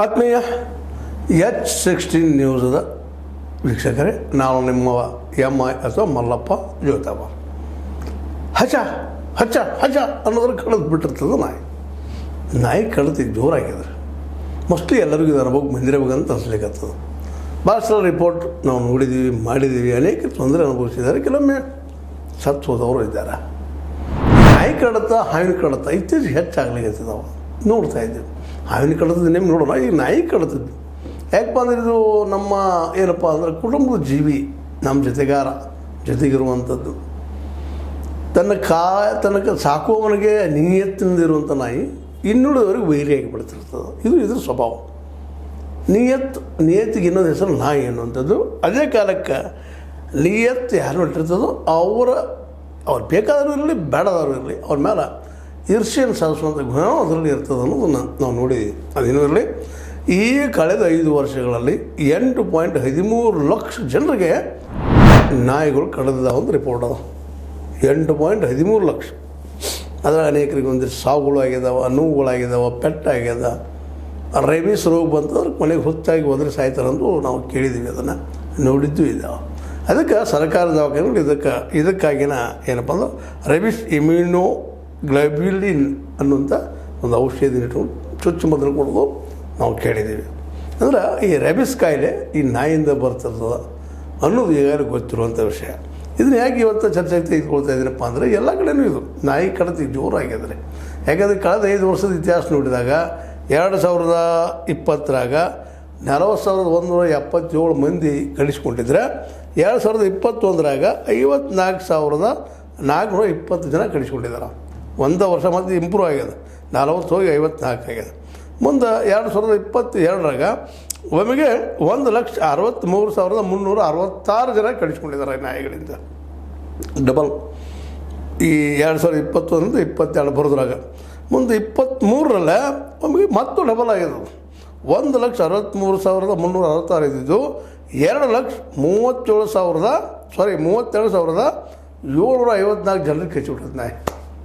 ಆತ್ಮೀಯ H sixteen ನ್ಯೂಸದ ವೀಕ್ಷಕರೇ, ನಾನು ನಿಮ್ಮ ಎಂ ಐ ಅಥವಾ ಮಲ್ಲಪ್ಪ ಜ್ಯೋತವ ಹಚ ಹಚ್ಚ ಹಚ ಅನ್ನೋದ್ರ ಕಳೆದು ಬಿಟ್ಟಿರ್ತದೆ ನಾಯಿ. ನಾಯಿ ಕಳತಿ ಜೋರಾಗಿದೆ. ಮೋಸ್ಟ್ಲಿ ಎಲ್ಲರಿಗೂ ಇದು ಅನುಭವ ಬಂದಿರಬೇಕಂತ ಅನ್ಸ್ಲಿಕ್ಕತ್ತದ ಭಾಳ ಸಲ ರಿಪೋರ್ಟ್ ನಾವು ನೋಡಿದ್ದೀವಿ ಮಾಡಿದ್ದೀವಿ ಅನೇಕ ತೊಂದರೆ ಅನುಭವಿಸಿದ್ದಾರೆ. ಕೆಲವೊಮ್ಮೆ ಸತ್ತು ಹೋದವರು ಇದ್ದಾರೆ. ನಾಯಿ ಕಡತ ಹಾವಿನ ಕಡತ ಇತ್ತೀಚೆಗೆ ನಾವು ನೋಡ್ತಾ ಇದ್ದೀವಿ. ಹಾವಿನ ಕಡತದ್ದು ನಿಮ್ಗೆ ನೋಡೋಣ. ಈ ನಾಯಿ ಕಡತದ್ದು. ಯಾಕಪ್ಪ ಅಂದ್ರೆ ಇದು ನಮ್ಮ ಏನಪ್ಪ ಅಂದ್ರೆ ಕುಟುಂಬದ ಜೀವಿ, ನಮ್ಮ ಜೊತೆಗಾರ, ಜೊತೆಗಿರುವಂಥದ್ದು. ತನ್ನ ಕಾ ತನಕ ಸಾಕುವವನಿಗೆ ನಿಯತ್ತಿನಿಂದಿರುವಂಥ ನಾಯಿ ಇನ್ನುಳಿದವರಿಗೆ ವೈರಿಯಾಗಿ ಬಿಡ್ತಿರ್ತದೆ ಇದು ಇದ್ರ ಸ್ವಭಾವ. ನಿಯತ್ ನಿಯತ್ತಿಗೆ ಇನ್ನೊಂದು ಹೆಸರು ನಾಯಿ ಅನ್ನುವಂಥದ್ದು. ಅದೇ ಕಾಲಕ್ಕೆ ನಿಯತ್ ಯಾರು ಇಟ್ಟಿರ್ತದೋ, ಅವರ, ಅವ್ರು ಬೇಕಾದರೂ ಇರಲಿ, ಬೇಡದವರು ಇರಲಿ, ಅವ್ರ ಮೇಲೆ ಈರ್ಷ್ಯೆಯನ್ನು ಸಾಧಿಸುವಂಥ ಗುಣ ಅದರಲ್ಲಿ ಇರ್ತದೆ ಅನ್ನೋದನ್ನು ನಾವು ನೋಡಿದ್ದೀವಿ ಅದೇನೂ ಇರಲಿ. ಈ ಕಳೆದ ಐದು ವರ್ಷಗಳಲ್ಲಿ ಎಂಟು ಪಾಯಿಂಟ್ ಹದಿಮೂರು ಲಕ್ಷ ಜನರಿಗೆ ನಾಯಿಗಳು ಕಳೆದಿದ್ದಾವೆ ಅಂತ ರಿಪೋರ್ಟ್ ಅದ. ಎಂಟು ಪಾಯಿಂಟ್ ಹದಿಮೂರು ಲಕ್ಷ. ಅದರಲ್ಲಿ ಅನೇಕರಿಗೆ ಒಂದಿಷ್ಟು ಸಾವುಗಳು ಆಗಿದ್ದಾವೆ ನೋವುಗಳಾಗಿದ್ದಾವೆ ಪೆಟ್ಟಾಗ್ಯದ ರೇಬಿಸ್ ರೋಗ ಬಂತಂದ್ರೆ ಕೊನೆಗೆ ಹುತ್ತಾಗಿ ಹೋದ್ರೆ ಸಾಯ್ತಾರಂದು ನಾವು ಕೇಳಿದ್ದೀವಿ ಅದನ್ನು. ನೋಡಿದ್ದು ಇದ್ದಾವೆ ಅದಕ್ಕೆ ಸರ್ಕಾರ ದವಾಖಾನೆಗಳು ಇದಕ್ಕೆ ಇದಕ್ಕಾಗಿನ ಏನಪ್ಪ ಅಂದ್ರೆ ರೇಬಿಸ್ ಇಮ್ಯುನೋ ಗ್ಲಬ್ಯುಲಿನ್ ಅನ್ನುವಂಥ ಒಂದು ಔಷಧಿ ಇಟ್ಕೊಂಡು ಮೊದಲು ಕೊಡೋದು ನಾವು ಕೇಳಿದ್ದೀವಿ. ಅಂದ್ರೆ ಈ ರೆಬಿಸ್ ಕಾಯಿಲೆ ಈ ನಾಯಿಂದ ಬರ್ತದ ಅನ್ನೋದು ಈಗಾಗಲೇ ಗೊತ್ತಿರುವಂಥ ವಿಷಯ. ಇದನ್ನ ಯಾಕೆ ಇವತ್ತು ಚರ್ಚೆ ತೆಗೆದುಕೊಳ್ತಾ ಇದ್ದೀನಪ್ಪ ಅಂದರೆ ಎಲ್ಲ ಕಡೆನೂ ಇದು. ನಾಯಿ ಕಡತಿ ಜೋರಾಗಿದ್ದಾರೆ ಯಾಕಂದರೆ ಕಳೆದ ಐದು ವರ್ಷದ ಇತಿಹಾಸ ನೋಡಿದಾಗ ಎರಡು ಸಾವಿರದ ಇಪ್ಪತ್ತರಾಗ ನಲವತ್ತು ಸಾವಿರದ ಒಂದುನೂರ ಎಪ್ಪತ್ತೇಳು ಮಂದಿ ಕಳಿಸ್ಕೊಂಡಿದ್ರೆ ಎರಡು ಸಾವಿರದ ಇಪ್ಪತ್ತೊಂದರಾಗ ಐವತ್ನಾಲ್ಕು ಸಾವಿರದ ನಾಲ್ಕುನೂರ ಇಪ್ಪತ್ತು ಜನ ಕಳಿಸ್ಕೊಂಡಿದ್ದಾರೆ. ಒಂದು ವರ್ಷ ಮತ್ತು ಇಂಪ್ರೂವ್ ಆಗ್ಯದ ನಲವತ್ತು ಹೋಗಿ ಐವತ್ನಾಲ್ಕು ಆಗ್ಯದ ಮುಂದೆ ಎರಡು ಸಾವಿರದ ಇಪ್ಪತ್ತು ಎರಡರಾಗ ಒಮ್ಮೆಗೆ ಒಂದು ಲಕ್ಷ ಅರವತ್ತ್ಮೂರು ಸಾವಿರದ ಮುನ್ನೂರ ಅರವತ್ತಾರು ಜನ ಕಳಿಸ್ಕೊಂಡಿದ್ದಾರೆ ನಾಯಿಗಳಿಂದ. ಡಬಲ್ ಈ ಎರಡು ಸಾವಿರದ ಇಪ್ಪತ್ತೊಂದು, ಇಪ್ಪತ್ತೆರಡು ಬರೋದ್ರಾಗ. ಮುಂದೆ ಇಪ್ಪತ್ತ್ಮೂರರಲ್ಲೇ ಒಮ್ಮೆಗೆ ಮತ್ತು ಡಬಲ್ ಆಗಿದೆ. ಒಂದು ಲಕ್ಷ ಅರವತ್ತ್ಮೂರು ಸಾವಿರದ ಮುನ್ನೂರ ಅರವತ್ತಾರು ಇದ್ದಿದ್ದು, ಎರಡು ಲಕ್ಷ ಮೂವತ್ತೇಳು ಸಾವಿರದ ಸಾರಿ ಮೂವತ್ತೆರಡು ಸಾವಿರದ ಏಳ್ನೂರ ಐವತ್ನಾಲ್ಕು ಜನರಿಗೆ ಕಚ್ಚಿಬಿಟ್ಟದ ನಾಯಿ.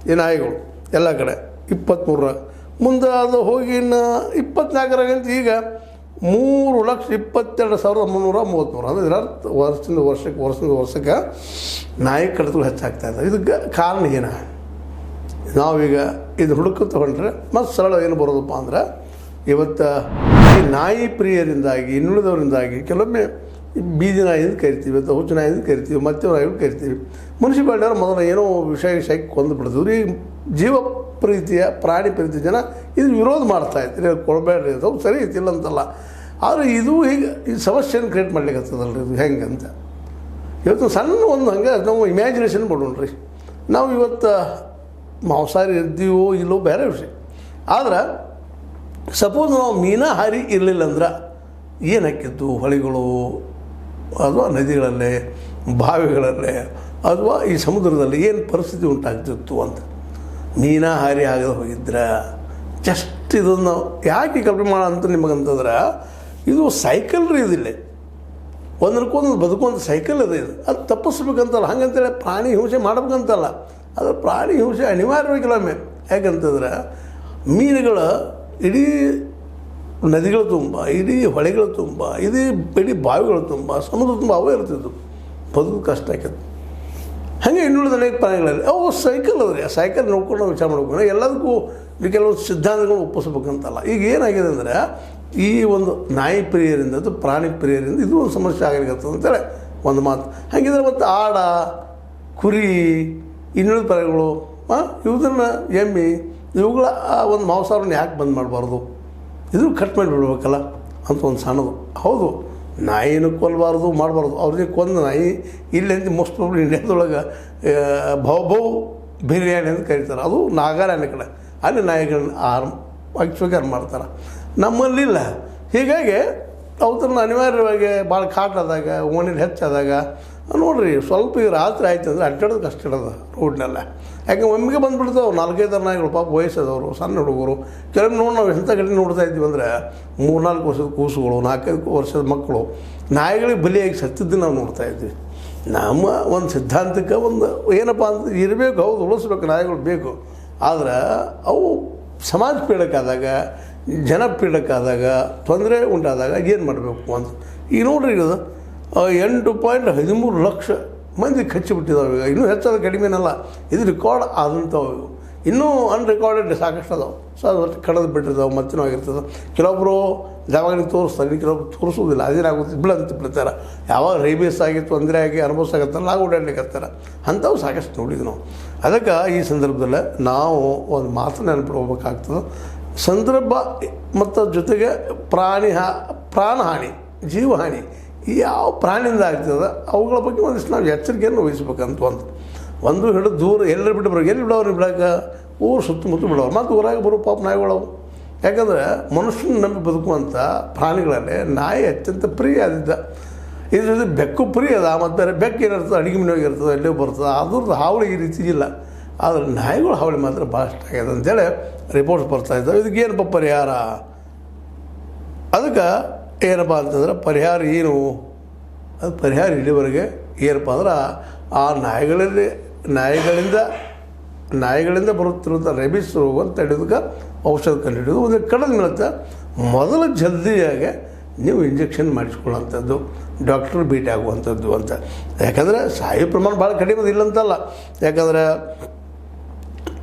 ಈ ನಾಯಿಗಳು ಎಲ್ಲ ಕಡೆ ಇಪ್ಪತ್ತ್ಮೂರರಾಗ ಮುಂದೆ ಅದು ಹೋಗಿ ಇನ್ನು ಇಪ್ಪತ್ನಾಲ್ಕರಾಗಂತ ಈಗ ಮೂರು ಲಕ್ಷ ಇಪ್ಪತ್ತೆರಡು ಸಾವಿರದ ಮುನ್ನೂರ ಮೂವತ್ತ್ಮೂರು ಅಂದರೆ ಇದರರ್ಥ ವರ್ಷದಿಂದ ವರ್ಷಕ್ಕೆ ವರ್ಷದಿಂದ ವರ್ಷಕ್ಕೆ ನಾಯಿ ಕಡಿತಗಳು ಹೆಚ್ಚಾಗ್ತಾ ಇದೆ ಇದಕ್ಕೆ ಕಾರಣ ಏನು? ನಾವೀಗ ಇದು ಹುಡುಕು ತಗೊಂಡ್ರೆ ಮತ್ತು ಸರಳ ಏನು ಬರೋದಪ್ಪ ಅಂದ್ರೆ ಇವತ್ತು ಈ ನಾಯಿ ಪ್ರಿಯರಿಂದಾಗಿ, ಇನ್ನುಳಿದವರಿಂದಾಗಿ ಕೆಲವೊಮ್ಮೆ ಈ ಬೀದಿ ನಾಯಿ ಅಂತ ಕರಿತೀವಿ, ಅಥವಾ ಹುಚ್ಚು ನಾಯಿ ಅಂತ ಕರಿತೀವಿ ಮತ್ತೆ ಕರಿತೀವಿ. ಮುನ್ಸಿಪಾಲ್ಟಿಯವ್ರು ಮೊದಲು ಏನೋ ವಿಷಯ ವಿಷಯಕ್ಕೆ ಕೊಂದು ಬಿಡ್ತಿದ್ರು. ಈ ಜೀವ ಪ್ರೀತಿಯ, ಪ್ರಾಣಿ ಪ್ರೀತಿ ಜನ ಇದು ವಿರೋಧ ಮಾಡ್ತಾ ಇದ್ರಿ. ಕೊಡಬೇಡ್ರಿ ಅದು ಸರಿ ಐತಿಲ್ಲ ಅಂತಲ್ಲ. ಆದರೆ ಇದು ಈಗ ಈ ಸಮಸ್ಯೆಯನ್ನು ಕ್ರಿಯೇಟ್ ಮಾಡ್ಲಿಕ್ಕೆ ಇದು ಹೆಂಗೆ ಅಂತ. ಇವತ್ತು ಸಣ್ಣ ಒಂದು ಹಂಗೆ ನಾವು ಇಮ್ಯಾಜಿನೇಷನ್ ಕೊಡೋಣ್ರಿ ನಾವು ಇವತ್ತು ಮಾಂಸಾಹಾರಿ ಇದ್ದೀವೋ ಇಲ್ಲೋ ಬೇರೆ ವಿಷಯ. ಆದ್ರೆ ಸಪೋಸ್ ನಾವು ಮೀನಾಹಾರಿ ಇರಲಿಲ್ಲ ಅಂದ್ರೆ ಏನು ಹಾಕಿತ್ತು ಹೊಳೆಗಳು ಅಥವಾ ನದಿಗಳಲ್ಲೇ ಬಾವಿಗಳಲ್ಲೇ ಅಥವಾ ಈ ಸಮುದ್ರದಲ್ಲಿ ಏನು ಪರಿಸ್ಥಿತಿ ಉಂಟಾಗ್ತಿತ್ತು ಅಂತ. ಮೀನಾಹಾರಿ ಆಗದೆ ಹೋಗಿದ್ರೆ ಜಸ್ಟ್ ಇದನ್ನು ಯಾಕೆ ಕಲ್ಪನೆ ಮಾಡ ಅಂತ ನಿಮಗಂತಂದ್ರೆ, ಇದು ಸೈಕಲ್ ರೀ ಇದಿಲ್ಲ ಒಂದಕ್ಕೊಂದು ಬದುಕೊಂದು ಸೈಕಲ್ ಇದೆ ಇದು. ಅದು ತಪ್ಪಿಸ್ಬೇಕಂತಲ್ಲ, ಹಾಗಂತೇಳಿ ಪ್ರಾಣಿ ಹಿಂಸೆ ಮಾಡ್ಬೇಕಂತಲ್ಲ. ಅದು ಪ್ರಾಣಿ ಹಿಂಸೆ ಅನಿವಾರ್ಯವಾಗಿ ಕೆಲವೊಮ್ಮೆ ಯಾಕಂತಂದ್ರೆ, ಮೀನುಗಳು ಇಡೀ ನದಿಗಳ ತುಂಬ, ಇಡೀ ಹೊಳೆಗಳು ತುಂಬ, ಇಡೀ ಇಡೀ ಬಾವಿಗಳು ತುಂಬ, ಸಮುದ್ರ ತುಂಬ, ಅವೇ ಇರ್ತಿದ್ವು ಬದುಕು ಕಷ್ಟ ಆಕೈತೆ. ಹಾಗೆ ಇನ್ನುಳಿದ ಅನೇಕ ಪ್ರಾಣಿಗಳಲ್ಲಿ ಅವು ಸೈಕಲ್ ಅದ್ರಿ ಆ ಸೈಕಲ್ ನೋಡ್ಕೊಂಡು ನಾವು ವಿಚಾರ ಮಾಡ್ಬೇಕು. ಎಲ್ಲದಕ್ಕೂ ಕೆಲವೊಂದು ಸಿದ್ಧಾಂತಗಳು ಒಪ್ಪಿಸ್ಬೇಕಂತಲ್ಲ. ಈಗ ಏನಾಗಿದೆ ಅಂದರೆ, ಈ ಒಂದು ನಾಯಿ ಪ್ರಿಯರಿಂದ ಅದು ಪ್ರಾಣಿ ಪ್ರಿಯರಿಂದ ಇದು ಒಂದು ಸಮಸ್ಯೆ ಆಗಲಿಕ್ಕೆ ಅಂತೇಳಿ ಒಂದು ಮಾತು. ಹಾಗಿದ್ರೆ ಮತ್ತು ಆಡ, ಕುರಿ, ಇನ್ನುಳಿದ ಪ್ರಾಣಿಗಳು ಇವುದನ್ನು ಎಮ್ಮಿ, ಇವುಗಳ ಒಂದು ಮಾಂಸವನ್ನು ಯಾಕೆ ಬಂದ್ ಮಾಡಬಾರ್ದು? ಇದು ಕಟ್ ಮಾಡಿಬಿಡ್ಬೇಕಲ್ಲ ಅಂತ ಒಂದು ಸಣ್ಣದು. ಹೌದು ನಾಯಿನೂ ಕೊಲ್ಲಬಾರ್ದು ಮಾಡಬಾರ್ದು. ಅವ್ರದ್ದು ಕೊಂದು ನಾಯಿ ಇಲ್ಲಿಂದ ಮೋಸ್ಟ್ ಪ್ರಾಬ್ಲಿ ಇಂಡಿಯಾದೊಳಗೆ ಭೌ ಬಿರಿಯಾನಿ ಅಂತ ಕರೀತಾರೆ. ಅದು ನಾಗಾಲ್ಯಾಂಡ್ ಕಡೆ. ಅಲ್ಲಿ ನಾಯಿಗಳನ್ನ ಆರ್ ಸ್ವೀಕಾರ ಮಾಡ್ತಾರೆ. ನಮ್ಮಲ್ಲಿಲ್ಲ ಹೀಗಾಗಿ ಅವ್ರನ್ನ ಅನಿವಾರ್ಯವಾಗಿ ಭಾಳ ಕಾಟಾದಾಗ ಓಣಿಲಿ ಹೆಚ್ಚಾದಾಗ ನೋಡಿರಿ ಸ್ವಲ್ಪ ಈಗ ರಾತ್ರಿ ಆಯ್ತು ಅಂದರೆ ಅಡ್ಡಾಡೋದು ಕಷ್ಟ ಇಡೋದು ರೋಡ್ನೆಲ್ಲ ಯಾಕೆ ಒಮ್ಮೆಗೆ ಬಂದುಬಿಡ್ತಾವೆ ನಾಲ್ಕೈದು ನಾಯಿಗಳು ಪಾಪ ವಯಸ್ಸಾದವರು ಸಣ್ಣ ಹುಡುಗರು. ಕೆಲವೊಮ್ಮೆ ನೋಡಿ ನಾವು ಎಂಥ ಕಡೆ ನೋಡ್ತಾ ಇದ್ದೀವಿ ಅಂದರೆ ಮೂರ್ನಾಲ್ಕು ವರ್ಷದ ಕೂಸುಗಳು ನಾಲ್ಕೈದು ವರ್ಷದ ಮಕ್ಕಳು. ನಾಯಿಗಳಿಗೆ ಬಲಿಯಾಗಿ ಸತ್ತಿದ್ದು ನಾವು ನೋಡ್ತಾ ಇದ್ವಿ. ನಮ್ಮ ಒಂದು ಸಿದ್ಧಾಂತಕ್ಕೆ ಒಂದು ಏನಪ್ಪ ಅಂತ ಇರಬೇಕು ಹೌದು ಉಳಿಸ್ಬೇಕು ನಾಯಿಗಳು ಬೇಕು. ಆದರೆ ಅವು ಸಮಾಜ ಪೀಡಕ್ಕಾದಾಗ ಜನ ಪೀಡಕ್ಕಾದಾಗ ತೊಂದರೆ ಉಂಟಾದಾಗ ಏನು ಮಾಡಬೇಕು ಅಂತ. ಈಗ ನೋಡ್ರಿ ಆ, ಎಂಟು ಪಾಯಿಂಟ್ ಹದಿಮೂರು ಲಕ್ಷ ಮಂದಿ ಕಚ್ಚಿಬಿಟ್ಟಿದ್ದಾವೆ ಈಗ. ಇನ್ನೂ ಹೆಚ್ಚಾದ ಕಡಿಮೆನಲ್ಲ. ಇದು ರೆಕಾರ್ಡ್ ಆದಂಥವು. ಇವು. ಇನ್ನೂ ಅನ್ರೆಕಾರ್ಡೆಡ್ ಸಾಕಷ್ಟು ಅದಾವೆ. ಸೊ ಅದು ಕಳೆದು ಬಿಟ್ಟಿರ್ತಾವೆ ಮತ್ತೇನೋ ಆಗಿರ್ತದೆ. ಕೆಲವೊಬ್ಬರು ಯಾವಾಗ ತೋರಿಸ್ತಾರೆ ಕೆಲವೊಬ್ಬರು ತೋರಿಸೋದಿಲ್ಲ ಅದೇನಾಗುತ್ತೆ? ಬಿಡಂತ ಬಿಡ್ತಾರೆ. ಯಾವಾಗ ರೈಬೇಸ್ ಆಗಿ ತೊಂದರೆ ಆಗಿ ಅನುಭವಿಸಾಗತ್ತಲ್ಲ ಆಗ ಓಡಾಡ್ಲಿಕ್ಕತ್ತಾರ ಅಂಥವು ಸಾಕಷ್ಟು ನೋಡಿದ್ವಿ ನಾವು. ಅದಕ್ಕೆ ಈ ಸಂದರ್ಭದಲ್ಲಿ ನಾವು ಒಂದು ಮಾತು ನೆನಪಿಡ್ಬೇಕಾಗ್ತದೆ ಸಂದರ್ಭ ಮತ್ತು ಜೊತೆಗೆ ಪ್ರಾಣಿ ಹಾ ಪ್ರಾಣಹಾನಿ, ಜೀವಹಾನಿ ಯಾವ ಪ್ರಾಣಿಯಿಂದ ಆಗ್ತದೆ, ಅವುಗಳ ಬಗ್ಗೆ ಒಂದಿಷ್ಟು ನಾವು ಎಚ್ಚರಿಕೆಯನ್ನು ವಹಿಸ್ಬೇಕಂತ ಒಂದು. ಒಂದು ಹಿಡಿದು ದೂರ ಎಲ್ಲರೂ ಬಿಟ್ಟು ಬರೋ ಎಲ್ಲಿ ಬಿಡೋರು ಬಿಡಾಕ ಊರು ಸುತ್ತಮುತ್ತ ಬಿಡೋರು. ಮತ್ತು ಊರಾಗ ಬರೋ ಪಾಪ ನಾಯಿಗಳವು. ಯಾಕಂದರೆ ಮನುಷ್ಯನ ನಂಬಿ ಬದುಕುವಂಥ ಪ್ರಾಣಿಗಳಲ್ಲಿ ನಾಯಿ ಅತ್ಯಂತ ಪ್ರಿಯ ಆದಿದ್ದ ಇದ್ರ ಬೆಕ್ಕು ಪ್ರಿಯ ಅದ, ಮತ್ತು ಬೇರೆ ಬೆಕ್ಕು ಏನಿರ್ತದೆ, ಅಡುಗೆ ಮನೆ ಹೋಗಿರ್ತದೆ ಎಲ್ಲೇ ಬರ್ತದೆ, ಅದ್ರದ್ದು ಹಾವಳಿ ಈ ರೀತಿ ಇಲ್ಲ. ಆದರೆ ನಾಯಿಗಳ ಹಾವಳಿ ಮಾತ್ರ ಭಾಳ ಆಗ್ಯದ ಅಂತೇಳಿ ರಿಪೋರ್ಟ್ಸ್ ಬರ್ತಾ ಇದ್ದಾವೆ. ಇದಕ್ಕೇನಪ್ಪ ಪರಿಹಾರ ಅದಕ್ಕೆ ಏನಪ್ಪ ಅಂತಂದ್ರೆ ಪರಿಹಾರ ಏನು? ಅದು ಪರಿಹಾರ ಇಲ್ಲಿವರೆಗೆ ಏನಪ್ಪ ಅಂದ್ರೆ ಆ ನಾಯಿಗಳಲ್ಲಿ, ನಾಯಿಗಳಿಂದ ನಾಯಿಗಳಿಂದ ಬರುತ್ತಿರುವಂಥ ರೆಬಿಸ್ ರೋಗವನ್ನು ತಡೆಯೋದಕ್ಕೆ ಔಷಧ ಕಂಡುಹಿಡಿಯೋದು ಒಂದು ಕಳೆದ ಮೇಲೆ ಮೊದಲು ಜಲ್ದಿಯಾಗಿ ನೀವು ಇಂಜೆಕ್ಷನ್ ಮಾಡಿಸ್ಕೊಳ್ಳೋಂಥದ್ದು ಡಾಕ್ಟ್ರ್ ಭೇಟಿ ಆಗುವಂಥದ್ದು ಅಂತ. ಯಾಕಂದರೆ ಸಾಯೋ ಪ್ರಮಾಣ ಭಾಳ ಕಡಿಮೆ ಇಲ್ಲ ಅಂತಲ್ಲ ಯಾಕಂದರೆ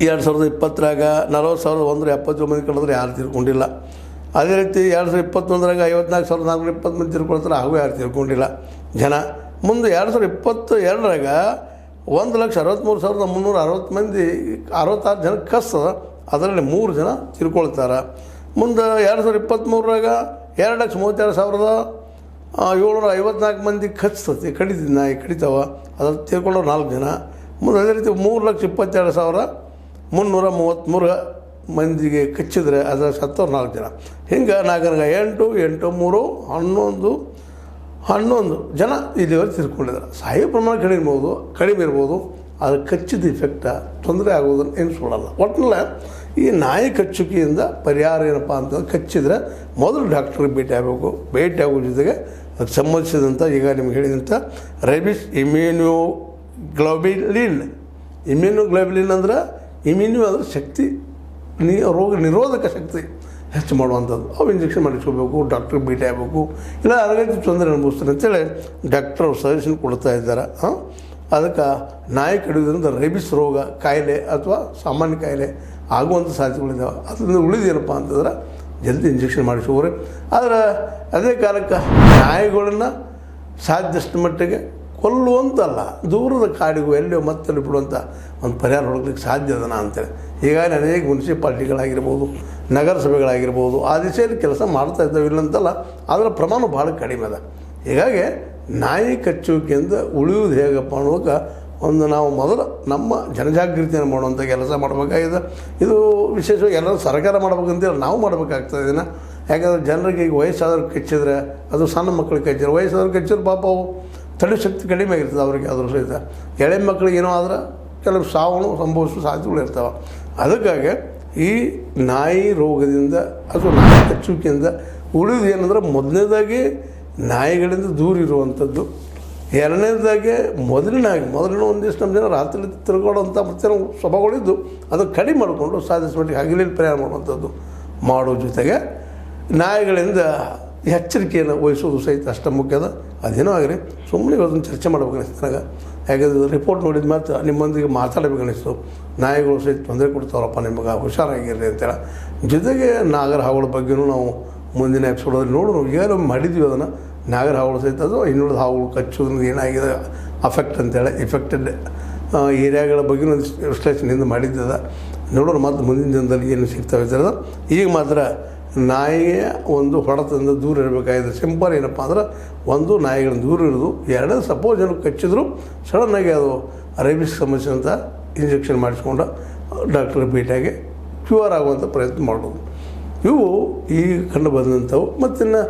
ಎರಡು ಸಾವಿರದ ಇಪ್ಪತ್ತರಾಗ ನಲವತ್ತು ಸಾವಿರದ ಒಂದರ ಎಪ್ಪತ್ತು ಮಂದಿ ಕಳೆದ್ರೆ ಯಾರು ತಿರ್ಕೊಂಡಿಲ್ಲ. ಅದೇ ರೀತಿ ಎರಡು ಸಾವಿರದ ಇಪ್ಪತ್ತೊಂದರಾಗ ಐವತ್ನಾಲ್ಕು ಸಾವಿರದ ನಾಲ್ಕುನೂರ ಇಪ್ಪತ್ತು ಮಂದಿ ತಿರ್ಕೊಳ್ತಾರೆ. ಹಾಗೂ ಯಾರು ತಿಳ್ಕೊಂಡಿಲ್ಲ ಜನ. ಮುಂದೆ ಎರಡು ಸಾವಿರದ ಇಪ್ಪತ್ತು ಎರಡರಾಗ ಒಂದು ಲಕ್ಷ ಅರವತ್ತ್ಮೂರು ಸಾವಿರದ ಮುನ್ನೂರ ಅರವತ್ತು ಮಂದಿ, ಅರವತ್ತಾರು ಜನ ಕಸ್ತದ ಅದರಲ್ಲಿ ಮೂರು ಜನ ತಿರ್ಕೊಳ್ತಾರೆ. ಮುಂದೆ ಎರಡು ಸಾವಿರದ ಇಪ್ಪತ್ತ್ಮೂರರಾಗ ಎರಡು ಲಕ್ಷ ಮೂವತ್ತೆರಡು ಸಾವಿರದ ಏಳ್ನೂರ ಐವತ್ನಾಲ್ಕು ಮಂದಿ ಕಚ್ತತಿ ಕಡಿತೀನಿ ನಾಯಿ ಕಡಿತಾವ. ಅದ್ರಲ್ಲಿ ತಿಳ್ಕೊಳ್ಳೋರು ನಾಲ್ಕು ಜನ. ಮುಂದೆ ಅದೇ ರೀತಿ ಮೂರು ಲಕ್ಷ ಇಪ್ಪತ್ತೆರಡು ಸಾವಿರ ಮುನ್ನೂರ ಮೂವತ್ತ್ಮೂರು ಮಂದಿಗೆ ಕಚ್ಚಿದ್ರೆ ಅದರ ಸತ್ತವ್ರು ನಾಲ್ಕು ಜನ. ಹಿಂಗೆ ನಾಗರಿಕ ಎಂಟು ಎಂಟು, ಮೂರು, ಹನ್ನೊಂದು ಹನ್ನೊಂದು ಜನ ಇಲ್ಲಿವರೆಗೆ ತಿರ್ಕೊಂಡಿದ್ದಾರೆ ಸಾಯೋ ಪ್ರಮಾಣ ಕಡಿಮೆ ಇರ್ಬೋದು ಕಡಿಮೆ ಇರ್ಬೋದು ಅದು ಕಚ್ಚಿದ ಇಫೆಕ್ಟ ತೊಂದರೆ ಆಗೋದನ್ನು ಏನು ಸುಳ್ಳಲ್ಲ. ಒಟ್ಟಿನಲ್ಲಿ ಈ ನಾಯಿ ಕಚ್ಚುಕಿಯಿಂದ ಪರಿಹಾರ ಏನಪ್ಪ ಅಂತಂದ್ರೆ ಕಚ್ಚಿದ್ರೆ ಮೊದಲು ಡಾಕ್ಟ್ರಿಗೆ ಭೇಟಿ ಆಗಬೇಕು. ಭೇಟಿ ಆಗೋ ಜೊತೆಗೆ ಅದಕ್ಕೆ ಸಂಬಂಧಿಸಿದಂಥ ಈಗ ನಿಮ್ಗೆ ಹೇಳಿದಂಥ ರೆಬಿಸ್ ಇಮ್ಯೂನ್ಯೋ ಗ್ಲೋಬಿಲಿನ್ ಇಮ್ಯೂನೋಗ್ಲೋಬಿಲಿನ್ ಅಂದ್ರೆ ಇಮ್ಯೂನ್ಯೂ ಅಂದರೆ ಶಕ್ತಿ ನಿ, ರೋಗ, ನಿರೋಧಕ ಶಕ್ತಿ ಹೆಚ್ಚು ಮಾಡುವಂಥದ್ದು. ಅವು ಇಂಜೆಕ್ಷನ್ ಮಾಡಿಸ್ಕೋಬೇಕು ಡಾಕ್ಟ್ರಿಗೆ ಭೇಟಿ ಆಗಬೇಕು. ಇಲ್ಲ ಅರಗತಿ ತೊಂದರೆ ಅನುಭವಿಸ್ತಾರೆ ಅಂತೇಳಿ ಡಾಕ್ಟ್ರ್ ಸಜೆಷನ್ ಕೊಡ್ತಾ ಇದ್ದಾರೆ. ಅದಕ್ಕೆ ನಾಯಿ ಕಡಿಯೋದ್ರಿಂದ ರೇಬಿಸ್ ರೋಗ, ಕಾಯಿಲೆ ಅಥವಾ ಸಾಮಾನ್ಯ ಕಾಯಿಲೆ ಆಗುವಂಥ ಸಾಧ್ಯತೆಗಳಿದ್ದಾವೆ ಅದರಿಂದ ಉಳಿದೇನಪ್ಪ ಅಂತಂದ್ರೆ ಜಲ್ದಿ ಇಂಜೆಕ್ಷನ್ ಮಾಡಿಸ್ಕೋರಿ ಆದರೆ ಅದೇ ಕಾಲಕ್ಕೆ ನಾಯಿಗಳನ್ನು ಸಾಧ್ಯಷ್ಟು ಮಟ್ಟಿಗೆ ಕೊಲ್ಲುವಂತಲ್ಲ. ದೂರದ ಕಾಡಿಗೂ ಎಲ್ಲಿಯೋ ಮತ್ತಲ್ಲಿ ಬಿಡುವಂಥ ಒಂದು ಪರಿಹಾರ ಹುಡುಕ್ಲಿಕ್ಕೆ ಸಾಧ್ಯ ಅದನ ಅಂತೇಳಿ. ಹೀಗಾಗಿ ಅನೇಕ ಮುನ್ಸಿಪಾಲ್ಟಿಗಳಾಗಿರ್ಬೋದು ನಗರಸಭೆಗಳಾಗಿರ್ಬೋದು, ಆ ದಿಶೆಯಲ್ಲಿ ಕೆಲಸ ಮಾಡ್ತಾ ಇದ್ದಾವೆ ಇಲ್ಲಂತಲ್ಲ ಅದರ ಪ್ರಮಾಣ ಭಾಳ ಕಡಿಮೆ ಅದ. ಹೀಗಾಗಿ ನಾಯಿ ಕಚ್ಚುವಿಕೆಯಿಂದ ಉಳಿಯುವುದು ಹೇಗಪ್ಪ ಅನ್ನೋಕೆ ಒಂದು ನಾವು ಮೊದಲು ನಮ್ಮ ಜನಜಾಗೃತಿಯನ್ನು ಮಾಡುವಂಥ ಕೆಲಸ ಮಾಡಬೇಕಾಗಿದೆ. ಇದು ವಿಶೇಷವಾಗಿ ಎಲ್ಲರೂ ಸರ್ಕಾರ ಮಾಡಬೇಕಂತೇಳಿ ನಾವು ಮಾಡಬೇಕಾಗ್ತದೆ ಇದನ್ನು. ಯಾಕಂದರೆ ಜನರಿಗೆ ಈಗ ವಯಸ್ಸಾದವ್ರು ಕಚ್ಚಿದ್ರೆ, ಅದು ಸಣ್ಣ ಮಕ್ಕಳಿಗೆ ಕಚ್ಚಿದ್ರೆ, ವಯಸ್ಸಾದವ್ರು ಕಚ್ಚಿದ್ರೆ ಪಾಪ ಅವು ತಡೆ ಶಕ್ತಿ ಕಡಿಮೆ ಆಗಿರ್ತದೆ ಅವ್ರಿಗೆ ಅದ್ರ ಸಹಿತ. ಎಳೆ ಮಕ್ಕಳಿಗೆ ಏನೋ ಆದ್ರೆ ಕೆಲವು ಸಾವು ಸಂಭವಿಸುವ ಸಾಧ್ಯತೆಗಳು ಇರ್ತಾವೆ. ಅದಕ್ಕಾಗಿ ಈ ನಾಯಿ ರೋಗದಿಂದ ಅಥವಾ ನಾಯಿ ಕಚ್ಚುವಿಕೆಯಿಂದ ಉಳಿದು ಏನಂದ್ರೆ ಮೊದಲನೇದಾಗಿ ನಾಯಿಗಳಿಂದ ದೂರ ಇರುವಂಥದ್ದು. ಎರಡನೇದಾಗಿ ಮೊದಲಿನಾಗಿ ಮೊದಲಿನ ಒಂದಿಷ್ಟು ನಮ್ಮ ಜನ ರಾತ್ರಿ ತಿರುಗಾಡುವಂಥ ಮತ್ತೆ ಸ್ವಭಾವಗಳಿದ್ದು ಅದು ಕಡಿಮೆ ಮಾಡಿಕೊಂಡು ಸಾಧಿಸುವಟ್ಟಿಗೆ ಹಗಲಿನ ಪ್ರಯಾಣ ಮಾಡುವಂಥದ್ದು ಮಾಡೋ ಜೊತೆಗೆ ನಾಯಿಗಳಿಂದ ಎಚ್ಚರಿಕೆಯನ್ನು ವಹಿಸೋದು ಸಹಿತ ಅಷ್ಟು ಮುಖ್ಯದ ಅದೇನೋ ಆಗಲಿ, ಸುಮ್ಮನೆ ಅದನ್ನು ಚರ್ಚೆ ಮಾಡ್ಬೇಕು ನನಗೆ ಯಾಕಂದ್ರೆ ರಿಪೋರ್ಟ್ ನೋಡಿದ ಮಾತ್ರ ನಿಮ್ಮೊಂದಿಗೆ ಮಾತಾಡಬೇಕು ಅನಿಸ್ತು. ನಾಯಿಗಳು ಸಹಿತ ತೊಂದರೆ ಕೊಡ್ತಾವ್ರಪ್ಪ ನಿಮಗೆ ಹುಷಾರಾಗಿರಲಿ ಅಂತೇಳಿ. ಜೊತೆಗೆ ನಾಗರ ಹಾವುಗಳ ಬಗ್ಗೆನೂ ನಾವು ಮುಂದಿನ ಎಪಿಸೋಡಲ್ಲಿ ನೋಡೋಣ. ಏನೋ ಮಾಡಿದ್ವಿ ಅದನ್ನು. ನಾಗರ ಹಾವುಗಳು ಸಹಿತ ಅದು, ಇನ್ನುಳಿದ ಹಾವುಗಳು ಕಚ್ಚೋದ್ರಿಂದ ಏನಾಗಿದೆ ಅಫೆಕ್ಟ್ ಅಂತೇಳಿ ಇಫೆಕ್ಟೆಡ್ ಏರಿಯಾಗಳ ಬಗ್ಗೆ ಒಂದು ವಿಶ್ಲೇಷಣೆಯಿಂದ ಮಾಡಿದ್ದದ. ನೋಡೋಣ ಮತ್ತು ಮುಂದಿನ ದಿನದಲ್ಲಿ ಏನು ಸಿಗ್ತವೆ ಅಂತ ಈಗ ಮಾತ್ರ ನಾಯಿಯ ಒಂದು ಹೊಡೆತದಿಂದ ದೂರ ಇರಬೇಕಾಗಿದೆ. ಸಿಂಪಲ್ ಏನಪ್ಪ ಅಂದ್ರೆ ಒಂದು ನಾಯಿಗಳನ್ನ ದೂರ ಇರೋದು ಎರಡನೇ ಸಪೋಸ್ ಜನಕ್ಕೆ ಕಚ್ಚಿದ್ರು ಸಡನ್ನಾಗಿ ಅದು ರೈಬಿಸ್ ಸಮಸ್ಯೆ ಅಂತ ಇಂಜೆಕ್ಷನ್ ಮಾಡಿಸ್ಕೊಂಡು ಡಾಕ್ಟರ್ ಭೇಟಿಯಾಗಿ ಕ್ಯೂರ್ ಆಗುವಂಥ ಪ್ರಯತ್ನ ಮಾಡೋದು ಇವು ಈಗ ಕಂಡು ಬಂದಂಥವು. ಮತ್ತು ಇನ್ನು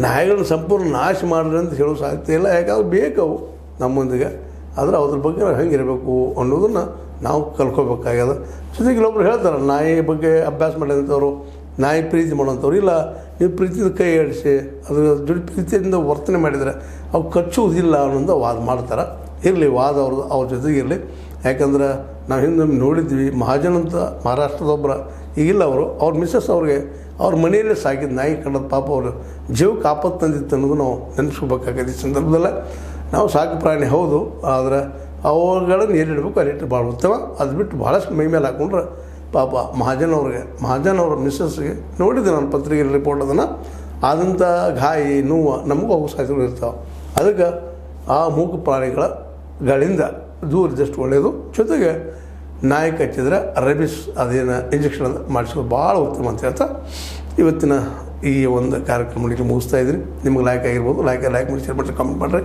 ನಾಯಿಗಳನ್ನ ಸಂಪೂರ್ಣ ನಾಶ ಮಾಡ್ರಿ ಅಂತ ಹೇಳೋ ಸಾಧ್ಯ ಇಲ್ಲ. ಯಾಕಂದ್ರೆ ಬೇಕವು ನಮ್ಮೊಂದಿಗೆ. ಆದರೆ ಅದ್ರ ಬಗ್ಗೆ ನಾವು ಹೆಂಗಿರಬೇಕು ಅನ್ನೋದನ್ನು ನಾವು ಕಲ್ಕೋಬೇಕಾಗ್ಯದ ಜೊತೆಗೆ ಇಲ್ಲೊಬ್ರು ಹೇಳ್ತಾರೆ, ನಾಯಿ ಬಗ್ಗೆ ಅಭ್ಯಾಸ ಮಾಡಿದಂಥವ್ರು ನಾಯಿ ಪ್ರೀತಿ ಮಾಡೋಂಥವ್ರು ಇಲ್ಲ, ನೀವು ಪ್ರೀತಿಯಿಂದ ಕೈ ಆಡಿಸಿ ಅದ್ರ ದುಡ್ಡು ಪ್ರೀತಿಯಿಂದ ವರ್ತನೆ ಮಾಡಿದರೆ ಅವು ಕಚ್ಚುವುದಿಲ್ಲ ಅನ್ನೋದು ವಾದ ಮಾಡ್ತಾರೆ. ಇರಲಿ, ವಾದ ಅವ್ರದ್ದು ಅವ್ರ ಜೊತೆಗೆ ಇರಲಿ. ಯಾಕಂದ್ರೆ ನಾವು ಹಿಂದೆ ನೋಡಿದ್ವಿ, ಮಹಾಜನ್ ಅಂತ ಮಹಾರಾಷ್ಟ್ರದೊಬ್ಬರ ಈಗಿಲ್ಲ ಅವರು. ಅವ್ರ ಮಿಸ್ಸಸ್ ಅವ್ರಿಗೆ, ಅವ್ರ ಮನೆಯಲ್ಲೇ ಸಾಕಿದ ನಾಯಿ ಕಂಡದ ಪಾಪ ಅವರು ಜೀವಕ್ಕೆ ಆಪತ್ತು ತಂದಿತ್ತು ಅನ್ನೋದು ನಾವು ನೆನೆಸ್ಕೋಬೇಕಾಗತ್ತೆ ಈ ಸಂದರ್ಭದಲ್ಲ. ನಾವು ಸಾಕು ಪ್ರಾಣಿ, ಹೌದು. ಆದರೆ ಅವುಗಳನ್ನು ಎಲ್ಲಿಡಬೇಕು ಅಲ್ಲಿಟ್ಟು ಭಾಳ ಉತ್ತಮ. ಅದು ಬಿಟ್ಟು ಭಾಳಷ್ಟು ಮೈ ಮೇಲೆ ಹಾಕೊಂಡ್ರೆ ಪಾಪ ಮಹಾಜನ್ ಅವ್ರಿಗೆ, ಮಹಾಜನ್ ಅವ್ರ ಮಿಸ್ಸಸ್ಗೆ ನೋಡಿದ್ದೆ ನಾನು ಪತ್ರಿಕೆಯಲ್ಲಿ ರಿಪೋರ್ಟ್ ಅದನ್ನು. ಆದಂಥ ಗಾಯಿ ನೋವು ನಮಗೂ ಅವು ಸಾಧ್ಯಗಳು ಇರ್ತಾವೆ. ಅದಕ್ಕೆ ಆ ಮೂಕ ಪ್ರಾಣಿಗಳ ಗಳಿಂದ ದೂರ ಇದ್ದಷ್ಟು ಒಳ್ಳೆಯದು ಜೊತೆಗೆ ನಾಯಿ ಕಚ್ಚಿದ್ರೆ ರೆಬಿಸ್ ಅದೇನು ಇಂಜೆಕ್ಷನ್ ಅದು ಮಾಡಿಸೋದು ಭಾಳ ಉತ್ತಮ ಅಂತ ಹೇಳ್ತಾ ಇವತ್ತಿನ ಈ ಒಂದು ಕಾರ್ಯಕ್ರಮಗಳಿಗೆ ಮುಗಿಸ್ತಾ ಇದ್ರಿ. ನಿಮ್ಗೆ ಲೈಕ್ ಆಗಿರ್ಬೋದು ಲೈಕ್ ಲೈಕ್ ಮಾಡಿ ಶೇರ್ ಮಾಡಿರಿ ಕಮೆಂಟ್ ಮಾಡಿರಿ.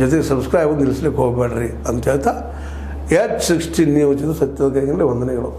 ಜೊತೆಗೆ ಸಬ್ಸ್ಕ್ರೈಬ್ ನಿಲ್ಲಿಸ್ಲಿಕ್ಕೆ ಹೋಗಬೇಡ್ರಿ ಅಂತ ಹೇಳ್ತಾ. ಎಚ್ ಸಿಕ್ಸ್ಟೀನ್ ನೀವು ಸತ್ಯದ ವಂದನೆಗಳು.